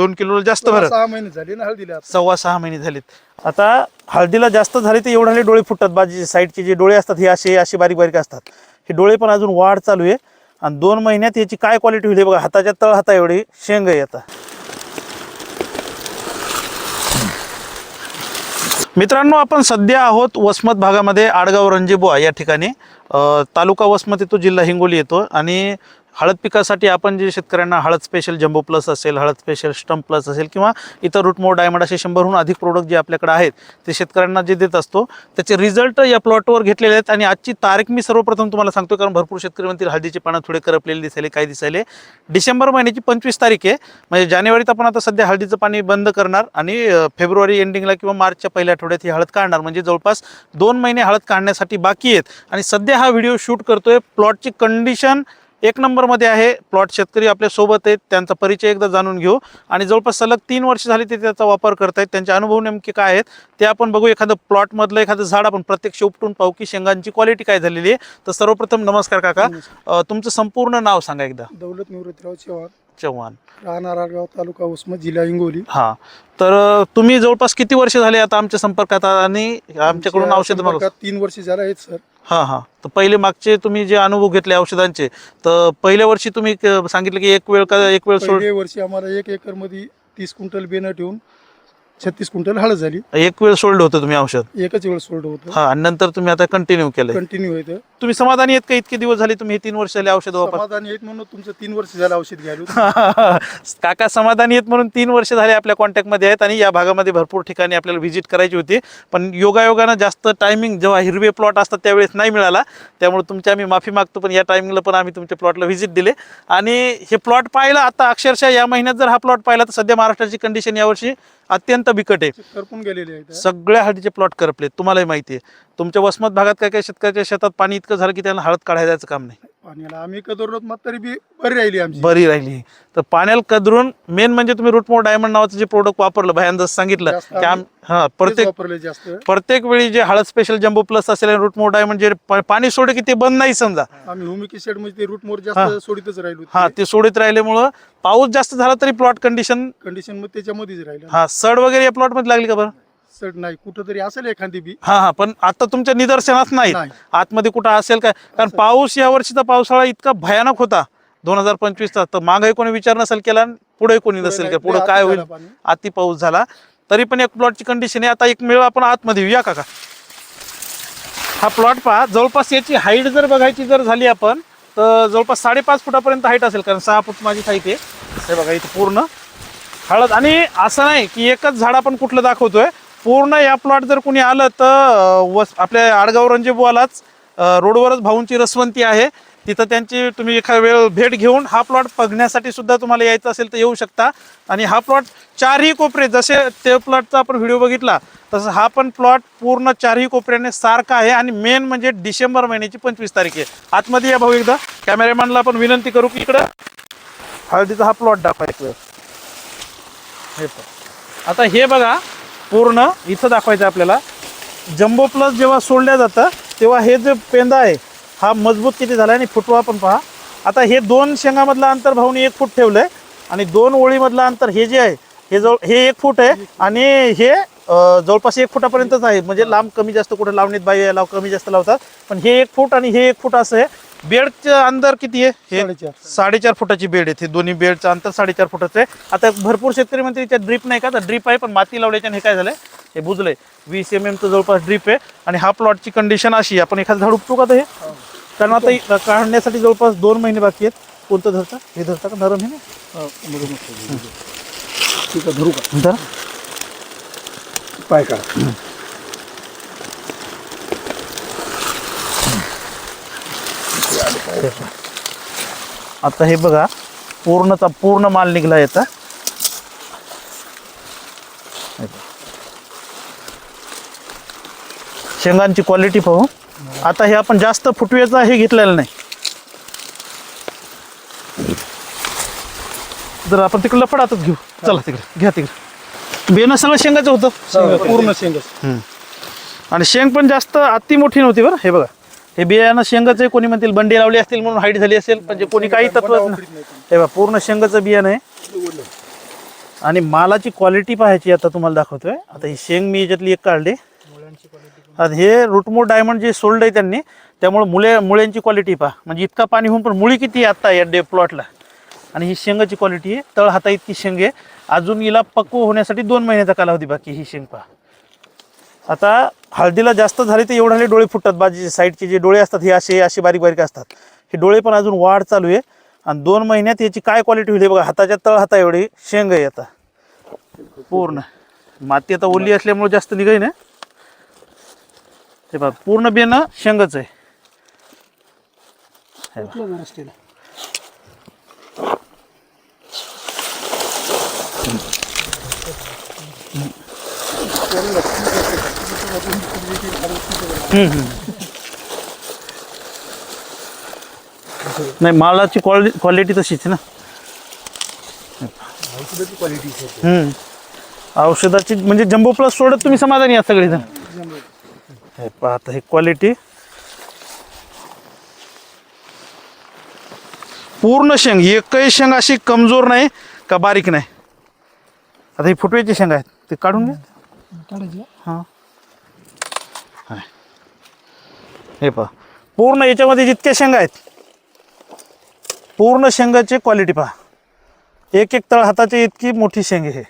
दोन किलो जास्त भरत. सहा महिने झाले ना हळदीला. सव्वा सहा महिने झालेत. आता हळदीला जास्त झाले तर एवढे डोळे फुटतात. बाजी साईडचे जे डोळे असतात हे असे असे बारीक बारीक असतात. हे डोळे पण अजून वाढ चालू आहे. आणि दोन महिन्यात याची काय क्वालिटी होईल बघा. हाताच्या तळ हाता एवढी शेंग आहे आता. मित्रांनो आपण सध्या आहोत वसमत भागामध्ये आडगाव रणजीबुवा या ठिकाणी. तालुका वसमत येतो जिल्हा हिंगोली येतो. आणि हळद पिकासाठी आपण जे शेतकऱ्यांना हळद स्पेशल जम्बो प्लस असेल हळद स्पेशल स्टम्प प्लस असेल किंवा इतर रूटमोड डायमंड असे शंभरहून अधिक प्रोडक्ट जे आपल्याकडे आहेत ते शेतकऱ्यांना जे देत असतो त्याचे रिझल्ट या प्लॉटवर घेतलेले आहेत. आणि आजची तारीख मी सर्वप्रथम तुम्हाला सांगतो कारण भरपूर शेतकरी म्हणतील हळदीचे पानं थोडे करपलेले दिसायले काय दिसायले? डिसेंबर महिन्याची पंचवीस तारीख आहे. म्हणजे जानेवारीत आपण आता सध्या हळदीचं पाणी बंद करणार आणि फेब्रुवारी एंडिंगला किंवा मार्चच्या पहिल्या आठवड्यात ही हळद काढणार. म्हणजे जवळपास दोन महिने हळद काढण्यासाठी बाकी आहेत. आणि सध्या हा व्हिडिओ शूट करतोय प्लॉटची कंडिशन एक नंबरमध्ये आहे. प्लॉट शेतकरी आपल्यासोबत आहेत. त्यांचा परिचय एकदा जाणून घेऊ. आणि जवळपास सलग तीन वर्ष झाली ते त्याचा वापर करतायत. त्यांचे अनुभव नेमके काय आहेत ते आपण बघू एखादं प्लॉटमधलं एखादं झाड आपण प्रत्यक्ष उपटून पाहू की शेंगांची क्वालिटी काय झालेली आहे. तर सर्वप्रथम नमस्कार काका. तुमचं संपूर्ण नाव सांगा एकदा. दौलत निवृत्तीराव चव्हाण. चव्हाण. राहणार आडगाव तालुका उस्मत जिल्हा हिंगोली. हा. तर तुम्ही जवळपास किती वर्ष झाले आता आमच्या संपर्कात? आणि आमच्याकडून औषध मागवत संपर्कात तीन वर्ष झाला आहेत सर. हा हा. तर पहिले मागचे तुम्ही जे अनुभव घेतले औषधांचे तर पहिल्या वर्षी तुम्ही क- सांगितलं की एक वेळ का एक वेळ सोड पहिले वर्षी आम्हाला एक एकरमध्ये तीस क्विंटल बेणं ठेवून छत्तीस क्विंटल हळद झाली. एक वेळ सोडलं होतं तुम्ही औषध? एकच वेळ सोडलं होतं. हा आणि नंतर तुम्ही आता कंटिन्यू केलंय. कंटिन्यू होतं. तुम्ही समाधानी आहेत का? इतके दिवस झाले तुम्ही हे तीन वर्ष झाले औषध वापर समाधान येत म्हणून तुमचं तीन वर्ष झालं औषध घ्यायला. काका समाधानी आहेत म्हणून तीन वर्ष झाले आपल्या कॉन्टॅक्टमध्ये आहेत आणि या भागामध्ये भरपूर ठिकाणी आपल्याला व्हिजिट करायची होती. पण योगायोगानं जास्त टायमिंग जेव्हा हिरवे प्लॉट असतात त्यावेळेस नाही मिळाला. त्यामुळे तुमची आम्ही माफी मागतो पण या टायमिंगला पण आम्ही तुमच्या प्लॉटला व्हिजिट दिले. आणि हे प्लॉट पाहिला आता अक्षरशः या महिन्यात जर हा प्लॉट पाहिला तर सध्या महाराष्ट्राची कंडिशन यावर्षी अत्यंत बिकट आहे. करपून गेलेले आहेत सगळ्या हळदीचे प्लॉट करपले तुम्हालाही माहिती आहे. तुमच्या वसमत भागात काय काय शेतकऱ्याच्या शेतात पाणी इतकं झालं की त्यांना हळद काढायला जायचं काम नाही. पाण्याला. आम्ही कदरलोत मग तरी बी बरी राहिली आमची. बरी राहिली. तर पाण्याला कदरून मेन म्हणजे तुम्ही रूटमोर डायमंड नावाचं जे प्रोडक्ट वापरलं जसं सांगितलं जास्त की आम- हा तेच प्रत्येक वापरले जास्त. प्रत्येक वेळी जे हळद स्पेशल जम्बो प्लस असेल रूटमोर डायमंड जे प- पाणी सोडे की ते बंद नाही समजा. आम्ही हुमिकी शेडमध्ये रूट मोर हा. जास्त सोडीतच राहिलो हा ते सोडित राहिल्यामुळं पाऊस जास्त झाला तरी प्लॉट कंडिशन कंडिशनमध्ये त्याच्यामध्येच राहिलं. हा सड वगैरे या प्लॉटमध्ये लागली का बरं? सर नाही कुठं तरी असेल एखादी बी. हा हा पण आता तुमच्या निदर्शनात नाही. नाही. आतमध्ये कुठं असेल काय? कारण. पाऊस या वर्षीचा पावसाळा इतका भयानक होता. दोन हजार पंचवीसचा तर मागही कोणी विचार नसेल केला पुढे कोणी नसेल केला. पुढे काय होईल? अति पाऊस झाला. तरी पण एक प्लॉटची कंडिशन आहे. आता एक मिळ आपण आतमध्ये येऊया काका. हा प्लॉट पहा. जवळपास याची हाईट जर बघायची जर झाली आपण तर जवळपास साडेपाच फुटापर्यंत हाईट असेल. कारण सहा फूट माझी हाईट आहे. हे बघा इथे पूर्ण. हळद. आणि असं नाही की एकच झाड आपण कुठलं दाखवतोय. पूर्ण या प्लॉट जर कोणी आलं तर वस आपल्या आडगाव रंजेबुवालाच रोडवरच भाऊंची रसवंती आहे. तिथं त्यांची तुम्ही एखाद्या वेळ भेट घेऊन हा प्लॉट बघण्यासाठी सुद्धा तुम्हाला यायचं असेल तर येऊ शकता. आणि हा प्लॉट चारही कोपरे जसे ते प्लॉटचा आपण व्हिडिओ बघितला तसं हा पण प्लॉट पूर्ण चारही कोपऱ्याने सारखा आहे. आणि मेन म्हणजे डिसेंबर महिन्याची पंचवीस तारीख आहे. आतमध्ये या भाऊ एकदा. कॅमेरामॅनला आपण विनंती करू की इकडं हळदीचा हा प्लॉट दाखवा एक वेळ. हे आता हे बघा. पूर्ण इथं दाखवायचं आहे आपल्याला. जम्बो प्लस जेव्हा सोडल्या जातं तेव्हा हे जे पेंदा आहे हा मजबूत किती झाला आणि फुटवा पण पहा. आता हे दोन शेंगामधलं अंतर भाऊनी एक फूट ठेवलं आहे आणि दोन ओळीमधलं अंतर हे जे आहे हे जवळ हे एक फूट आहे आणि हे जवळपास एक फुटापर्यंतच आहे. म्हणजे लांब कमी जास्त कुठं लावणीत बाई लाव कमी जास्त लावतात. पण हे एक फूट आणि हे एक फूट असं आहे. बेडचं अंतर किती आहे? हे साडेचार. फुटाची बेड आहे. दोन्ही बेडचं अंतर साडेचार फुटाचं आहे. आता भरपूर शेतकरी म्हणते त्याच्यात ड्रीप नाही का? तर ड्रीप आहे पण माती लावल्याच्याने हे काय झालंय? हे बुजलंय. वीस एम एमचं जवळपास ड्रीप आहे आणि हा प्लॉटची कंडिशन अशी आहे. आपण एखादं झाड उपटू का हे? कारण आता हे काढण्यासाठी जवळपास दोन महिने बाकी आहेत. कोणतं धरता? हे धरता का? नरम ना ठीक आहे धरू का? धरा. पाय आता हे बघा पूर्णचा पूर्ण माल निघला याचा. शेंगांची क्वालिटी पाहू. आता हे आपण जास्त फुटव्याचा हे घेतलेलं नाही. जर आपण तिकडे लफडातच घेऊ. चला तिकडे घ्या तिकडे. बेनं सगळं शेंगाचं होतं. शेंग पूर्ण शेंगच. आणि शेंग पण जास्त अति मोठी नव्हती बरं हे बघा. हे बियाणं शेंगाचं आहे कोणी म्हणतील बंडी लावली असतील म्हणून हाईट झाली असेल म्हणजे कोणी काही तत्व हे बघा पूर्ण शेंगाचं बियाणं आहे. आणि मालाची क्वालिटी पाहायची आता तुम्हाला दाखवतोय. आता ही शेंग मी याच्यातली एक काढली. आता हे रुटमो डायमंड जे सोल्ड आहे त्यांनी त्यामुळे मुळे मुळ्यांची क्वालिटी पहा. म्हणजे इतका पाणी होऊन पण मुळी किती आहे आत्ता या डे प्लॉटला आणि ही शेंगाची क्वालिटी आहे. तळ हाता इतकी शेंग आहे. अजून हिला पक्व होण्यासाठी दोन महिन्याचा कालावधी बाकी ही शेंग पहा. आता हळदीला जास्त झाले तर एवढाले डोळे फुटतात बाजूचे साईडचे जे डोळे असतात हे असे असे बारीक बारीक असतात. हे डोळे पण अजून वाढ चालू आहे. आणि दोन महिन्यात याची काय क्वालिटी होईल बघा हाताच्या तळ हाता एवढी शेंग आहे आता. पूर्ण. माती आता ओली असल्यामुळे जास्त निघाई ना ते बघा पूर्ण बेनं शेंगच आहे हे बघा. हम्म, हम्म. नाही मालाची क्वालिटी क्वालिटी तशीच ना. हम्म. औषधाची म्हणजे जम्बो प्लस सोडत तुम्ही समाधानी आहात सगळेजण. हे पहा आता ही क्वालिटी पूर्ण शेंग एकही शेंग अशी कमजोर नाही का बारीक नाही. आता ही फुटव्याची शेंग आहेत ते काढून घ्या. हां. हाय. हे पहा. पूर्ण याच्यामध्ये जितक्या शेंगा आहेत पूर्ण शेंगाची क्वालिटी पहा. एक एक तळ हाताची इतकी मोठी शेंग हे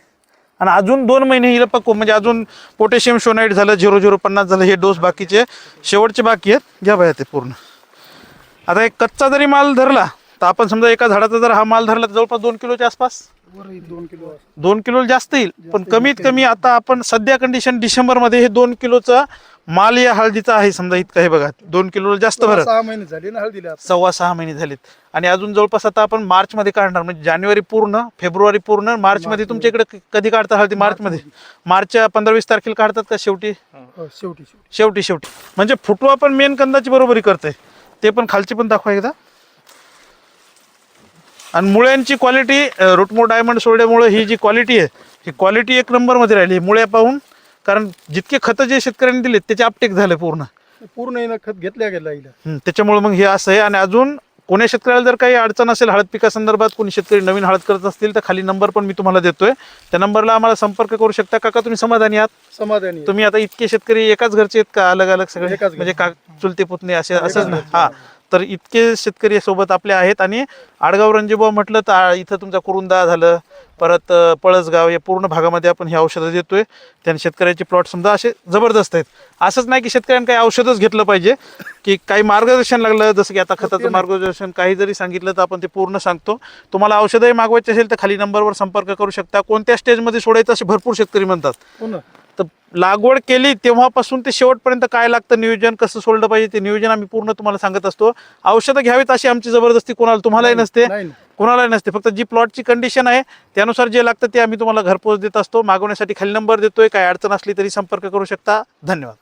आणि अजून दोन महिने हिला पक्व म्हणजे अजून पोटॅशियम शोनाईट झालं झिरो झिरो पन्नास झालं हे डोस बाकीचे शेवटचे बाकी आहेत. घ्या बाया ते पूर्ण. आता एक कच्चा जरी माल धरला तर आपण समजा एका झाडाचा जर हा माल धरला तर जवळपास दोन किलोच्या आसपास? दोन किलो दोन किलो जास्त येईल. पण कमीत कमी आता आपण सध्या कंडिशन डिसेंबरमध्ये हे दोन किलोचा माल या हळदीचा आहे समजा इतका हे बघा दोन किलो जास्त भरत. सहा महिने झाले ना हळदीला. सव्वा सहा महिने झालेत. आणि अजून जवळपास आता आपण मार्च मध्ये काढणार म्हणजे जानेवारी पूर्ण फेब्रुवारी पूर्ण मार्च मध्ये तुमच्या इकडे कधी काढता हळदी? मार्च मध्ये मार्चच्या पंधरा वीस तारखेला काढतात का शेवटी? हो, शेवटी शेवटी. शेवटी शेवटी. म्हणजे फुटवा पण मेन कंदाची बरोबरी करते ते पण खालची पण दाखवा एकदा. आणि मुळ्यांची क्वालिटी रुटमो डायमंड सोडल्यामुळे ही जी क्वालिटी आहे ही क्वालिटी एक नंबरमध्ये राहिली. मुळ्या पाहून कारण जितके खतं जे शेतकऱ्यांनी दिले त्याचे अपटेक झाले पूर्ण. पूर्ण येणं खत घेतल्या गेला हिला. हं, त्याच्यामुळे मग हे असं आहे. आणि अजून कोण्या शेतकऱ्याला जर काही अडचण असेल हळद पिकासंदर्भात कोणी शेतकरी नवीन हळद करत असतील तर खाली नंबर पण मी तुम्हाला देतोय. त्या नंबरला आम्हाला संपर्क करू शकता. काका तुम्ही समाधानी आहात? समाधानी. तुम्ही आता इतके शेतकरी एकाच घरचे आहेत का? अलग अलग सगळे. म्हणजे का चुलते पुतणे असे असंच ना. हा. तर इतके शेतकरी सोबत आपले आहेत आणि आडगाव रणजीबा म्हटलं तर इथं तुमचा कुरुंदा झालं परत पळसगाव या पूर्ण भागामध्ये आपण ही औषधं देतोय. त्याने शेतकऱ्याचे प्लॉट समजा असे जबरदस्त आहेत. असंच नाही की शेतकऱ्यांनी काही औषधच घेतलं पाहिजे की काही मार्गदर्शन लागलं जसं की आता खताचं मार्गदर्शन काही जरी सांगितलं तर आपण ते पूर्ण सांगतो. तुम्हाला औषधही मागवायचे असेल तर खाली नंबरवर संपर्क करू शकता. कोणत्या स्टेजमध्ये सोडायचं असे भरपूर शेतकरी म्हणतात. हो तर लागवड केली तेव्हापासून ते शेवटपर्यंत काय लागतं नियोजन कसं सोडलं पाहिजे ते नियोजन आम्ही पूर्ण तुम्हाला सांगत असतो. औषधं घ्यावीत अशी आमची जबरदस्ती कोणाला तुम्हालाही नसते. कोणालाही नसते. फक्त जी प्लॉटची कंडिशन आहे त्यानुसार जे लागतं ते आम्ही तुम्हाला घरपोच देत असतो. मागवण्यासाठी खाली नंबर देतोय. काय अडचण असली तरी संपर्क करू शकता. धन्यवाद.